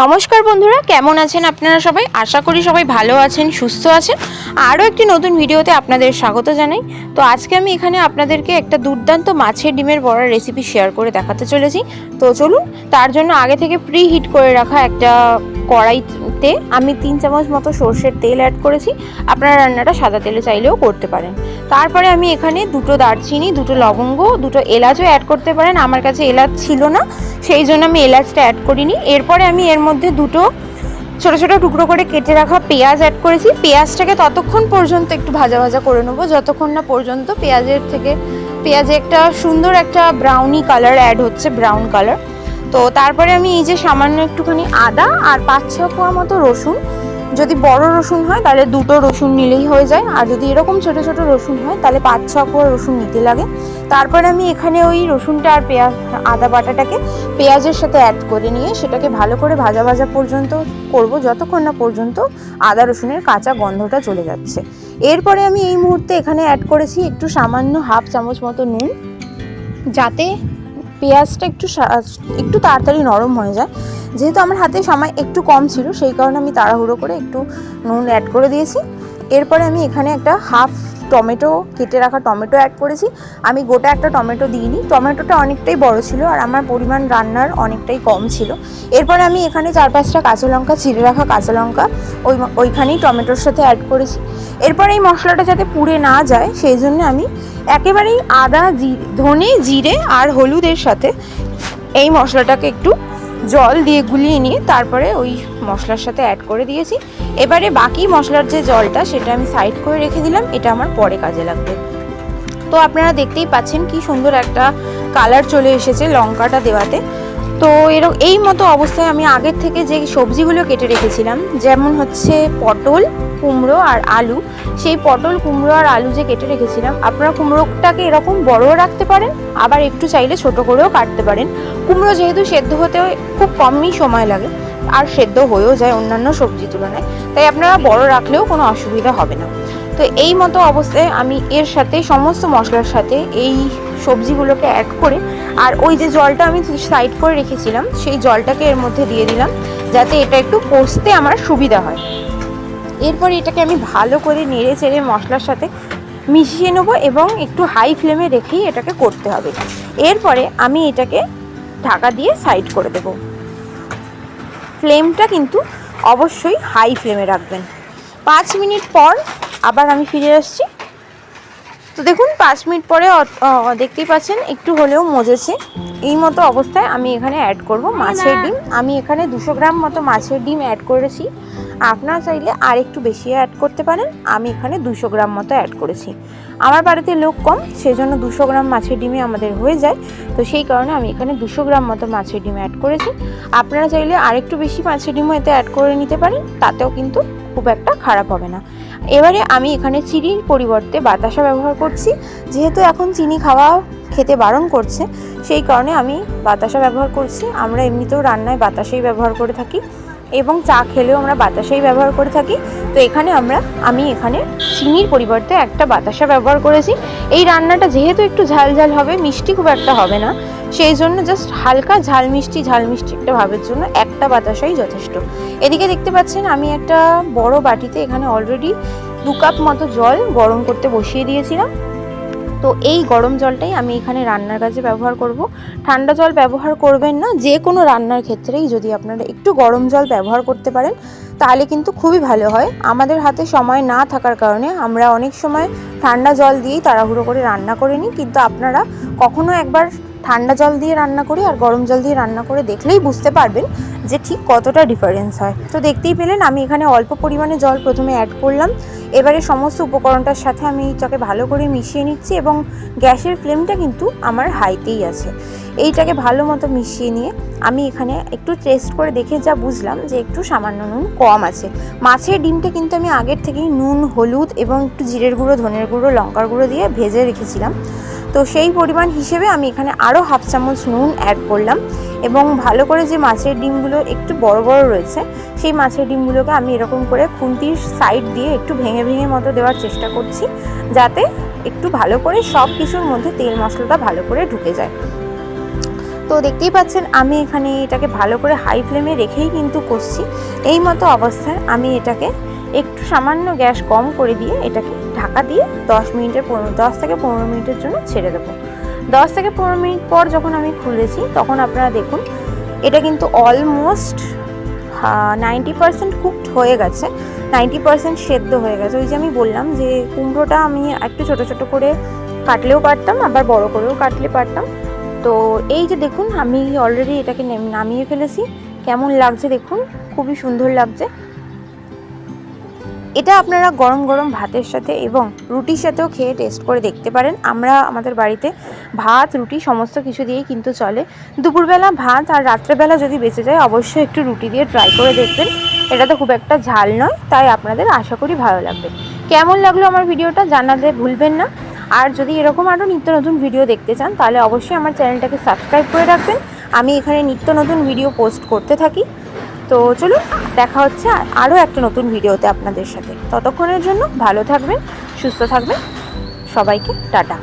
নমস্কার বন্ধুরা, কেমন আছেন আপনারা সবাই? আশা করি সবাই ভালো আছেন, সুস্থ আছেন। আরও একটি নতুন ভিডিওতে আপনাদের স্বাগত জানাই। তো আজকে আমি এখানে আপনাদেরকে একটা দুর্দান্ত মাছের ডিমের বড়ার রেসিপি শেয়ার করে দেখাতে চলেছি। তো চলুন, তার জন্য আগে থেকে প্রি হিট করে রাখা একটা কড়াইতে আমি তিন চামচ মতো সর্ষের তেল অ্যাড করেছি। আপনারা রান্নাটা সাদা তেলে চাইলেও করতে পারেন। তারপরে আমি এখানে দুটো দারচিনি, দুটো লবঙ্গ, দুটো এলাচও অ্যাড করতে পারেন। আমার কাছে এলাচ ছিল না, সেই জন্য আমি এলাচটা অ্যাড করিনি। এরপরে আমি এর মধ্যে দুটো ছোটো ছোটো টুকরো করে কেটে রাখা পেঁয়াজ অ্যাড করেছি। পেঁয়াজটাকে ততক্ষণ পর্যন্ত একটু ভাজা ভাজা করে নেব। যতক্ষণ না পর্যন্ত পেঁয়াজের থেকে, পেঁয়াজে একটা সুন্দর একটা ব্রাউনি কালার অ্যাড হচ্ছে ব্রাউন কালার তো তারপরে আমি এই যে সামান্য একটুখানি আদা আর পাঁচ ছ কোয়া মতো রসুন, যদি বড় রসুন হয় তাহলে দুটো রসুন নিলেই হয়ে যায়, আর যদি এরকম ছোট ছোট রসুন হয় তাহলে পাঁচ ছ কোয়া রসুন নিতে লাগে। তারপরে আমি এখানে ওই রসুনটা আর পেঁয়াজ, আদা বাটাটাকে পেঁয়াজের সাথে অ্যাড করে নিয়ে সেটাকে ভালো করে ভাজা ভাজা পর্যন্ত করব, যতক্ষণ না পর্যন্ত আদা রসুনের কাঁচা গন্ধটা চলে যাচ্ছে। এরপরে আমি এই মুহূর্তে এখানে অ্যাড করেছি একটু সামান্য হাফ চামচ মতো নুন, যাতে পেঁয়াজটা একটু একটু তাড়াতাড়ি নরম হয়ে যায়। যেহেতু আমার হাতে সময় একটু কম ছিল, সেই কারণে আমি তাড়াহুড়ো করে একটু নুন অ্যাড করে দিয়েছি। এরপরে আমি এখানে একটা হাফ টমেটো, কেটে রাখা টমেটো অ্যাড করেছি। আমি গোটা একটা টমেটো দিইনি। টমেটোটা অনেকটাই বড় ছিল আর আমার পরিমাণ রান্নার অনেকটাই কম ছিল। এরপরে আমি এখানে চার পাঁচটা কাঁচা লঙ্কা চিড়ে রাখা কাঁচা লঙ্কা ওই ওইখানেই টমেটোর সাথে অ্যাড করেছি। এরপরে এই মশলাটা যাতে পুড়ে না যায়, সেই জন্য আমি একেবারেই আদা, জি ধনে, জিরে আর হলুদের সাথে এই মশলাটাকে একটু জল দিয়ে গুলিয়ে নিয়ে তারপরে ওই মশলার সাথে অ্যাড করে দিয়েছি। এবারে বাকি মশলার যে জলটা, সেটা আমি সাইড করে রেখে দিলাম। এটা আমার পরে কাজে লাগবে। তো আপনারা দেখতেই পাচ্ছেন কি সুন্দর একটা কালার চলে এসেছে লঙ্কাটা দেওয়াতে। তো এরকম এই মতো অবস্থায় আমি আগের থেকে যে সবজিগুলো কেটে রেখেছিলাম, যেমন হচ্ছে পটল, কুমড়ো আর আলু, সেই পটল, কুমড়ো আর আলু যে কেটে রেখেছিলাম, আপনারা কুমড়োটাকে এরকম বড়ও রাখতে পারেন, আবার একটু চাইলে ছোট করেও কাটতে পারেন। কুমড়ো যেহেতু সেদ্ধ হতেও খুব কমই সময় লাগে, আর সেদ্ধ হয়েও যায় অন্যান্য সবজি তুলনায়, তাই আপনারা বড় রাখলেও কোনো অসুবিধা হবে না। তো এই মতো অবস্থায় আমি এর সাথে সমস্ত মশলার সাথে এই সবজিগুলোকে অ্যাড করে, আর ওই যে জলটা আমি সাইড করে রেখেছিলাম, সেই জলটাকে এর মধ্যে দিয়ে দিলাম, যাতে এটা একটু কষতে আমার সুবিধা হয়। এরপর এটাকে আমি ভালো করে নেড়ে চেড়ে মশলার সাথে মিশিয়ে নেব এবং একটু হাই ফ্লেমে রেখেই এটাকে করতে হবে। এরপরে আমি এটাকে ঢাকা দিয়ে সাইড করে দেব। ফ্লেমটা কিন্তু অবশ্যই হাই ফ্লেমে রাখবেন। পাঁচ মিনিট পর আবার আমি ফিরে আসছি। তো দেখুন পাঁচ মিনিট পরে দেখতেই পাচ্ছেন একটু হলেও মজেছে। এই মতো অবস্থায় আমি এখানে অ্যাড করব মাছের ডিম। আমি এখানে দুশো গ্রাম মতো মাছের ডিম অ্যাড করেছি। আপনারা চাইলে আর একটু বেশি অ্যাড করতে পারেন। আমি এখানে দুশো গ্রাম মতো অ্যাড করেছি। আমার বাড়িতে লোক কম সেই জন্য দুশো গ্রাম মাছের ডিমে আমাদের হয়ে যায়। তো সেই কারণে আমি এখানে দুশো গ্রাম মতো মাছের ডিম অ্যাড করেছি। আপনারা চাইলে আর একটু বেশি মাছের ডিমও এতে অ্যাড করে নিতে পারেন। তাতেও কিন্তু খুব একটা খারাপ হবে না। এবারে আমি এখানে চিনির পরিবর্তে বাতাসা ব্যবহার করছি। যেহেতু এখন চিনি খাওয়া খেতে বারণ করছে, সেই কারণে আমি বাতাসা ব্যবহার করছি। আমরা এমনিতেও রান্নায় বাতাসেই ব্যবহার করে থাকি এবং চা খেলেও আমরা বাতাসেই ব্যবহার করে থাকি। তো এখানে আমরা, আমি এখানে চিনির পরিবর্তে একটা বাতাসা ব্যবহার করেছি। এই রান্নাটা যেহেতু একটু ঝাল ঝাল হবে, মিষ্টি খুব একটা হবে না, সেই জন্য জাস্ট হালকা ঝাল মিষ্টি ঝাল মিষ্টি একটা ভাবের জন্য একটা বাতাসাই যথেষ্ট। এদিকে দেখতে পাচ্ছেন আমি একটা বড় বাটিতে এখানে অলরেডি দু কাপ মতো জল গরম করতে বসিয়ে দিয়েছিলাম। তো এই গরম জলটাই আমি এখানে রান্নার কাজে ব্যবহার করব। ঠান্ডা জল ব্যবহার করবেন না, যে কোনো রান্নার ক্ষেত্রেই যদি আপনারা একটু গরম জল ব্যবহার করতে পারেন, তাহলে কিন্তু খুবই ভালো হয়। আমাদের হাতে সময় না থাকার কারণে আমরা অনেক সময় ঠান্ডা জল দিয়েই তাড়াহুড়ো করে রান্না করে নিই, কিন্তু আপনারা কখনো একবার ঠান্ডা জল দিয়ে রান্না করি আর গরম জল দিয়ে রান্না করে দেখলেই বুঝতে পারবেন যে ঠিক কতটা ডিফারেন্স হয়। তো দেখতেই পেলেন আমি এখানে অল্প পরিমাণে জল প্রথমে অ্যাড করলাম। এবারে সমস্ত উপকরণটার সাথে আমি এইটাকে ভালো করে মিশিয়ে নিচ্ছি এবং গ্যাসের ফ্লেমটা কিন্তু আমার হাইতেই আছে। এইটাকে ভালো মতো মিশিয়ে নিয়ে আমি এখানে একটু টেস্ট করে দেখে যা বুঝলাম যে একটু সামান্য নুন কম আছে। মাছের ডিমটা কিন্তু আমি আগের থেকেই নুন, হলুদ এবং একটু জিরের গুঁড়ো, ধনের গুঁড়ো, লঙ্কার গুঁড়ো দিয়ে ভেজে রেখেছিলাম। তো সেই পরিমাণ হিসেবে আমি এখানে আরও হাফ চামচ নুন অ্যাড করলাম এবং ভালো করে যে মাছের ডিমগুলো একটু বড় বড় রয়েছে, সেই মাছের ডিমগুলোকে আমি এরকম করে খুন্তির সাইড দিয়ে একটু ভেঙে ভেঙে মতো দেওয়ার চেষ্টা করছি যাতে একটু ভালো করে সব কিছুর মধ্যে তেল মশলাটা ভালো করে ঢুকে যায়। তো দেখতেই পাচ্ছেন আমি এখানে এটাকে ভালো করে হাই ফ্লেমে রেখেই কিন্তু কষছি। এই মতো অবস্থায় আমি এটাকে একটু সামান্য গ্যাস কম করে দিয়ে এটাকে ঢাকা দিয়ে দশ মিনিটের পনেরো, দশ থেকে পনেরো মিনিটের জন্য ছেড়ে দেবো। দশ থেকে পনেরো মিনিট পর যখন আমি খুলেছি, তখন আপনারা দেখুন, এটা কিন্তু অলমোস্ট নাইনটি পার্সেন্ট কুকড হয়ে গেছে। নাইনটি পার্সেন্ট সেদ্ধ হয়ে গেছে। ওই যে আমি বললাম যে কুমড়োটা আমি একটু ছোটো ছোটো করে কাটলেও পারতাম, আবার বড় করেও কাটলে পারতাম। তো এই যে দেখুন, আমি অলরেডি এটাকে নেম- নামিয়ে ফেলেছি। কেমন লাগছে দেখুন, খুবই সুন্দর লাগছে। এটা আপনারা গরম গরম ভাতের সাথে এবং রুটির সাথেও খেয়ে টেস্ট করে দেখতে পারেন। আমরা আমাদের বাড়িতে ভাত, রুটি সমস্ত কিছু দিয়েই কিন্তু চলে। দুপুরবেলা ভাত আর রাত্রেবেলা যদি বেঁচে যায়, অবশ্যই একটু রুটি দিয়ে ট্রাই করে দেখবেন। এটা তো খুব একটা ঝাল নয়, তাই আপনাদের আশা করি ভালো লাগবে। কেমন লাগল আমার ভিডিওটা জানাতে ভুলবেন না। আর যদি এরকম আরও নিত্য নতুন ভিডিও দেখতে চান, তাহলে অবশ্যই আমার চ্যানেলটাকে সাবস্ক্রাইব করে রাখবেন। আমি এখানে নিত্য নতুন ভিডিও পোস্ট করতে থাকি। তো চলুন দেখা হচ্ছে আরও একটা নতুন ভিডিওতে আপনাদের সাথে। ততক্ষণের জন্য ভালো থাকবেন, সুস্থ থাকবেন। সবাইকে টাটা।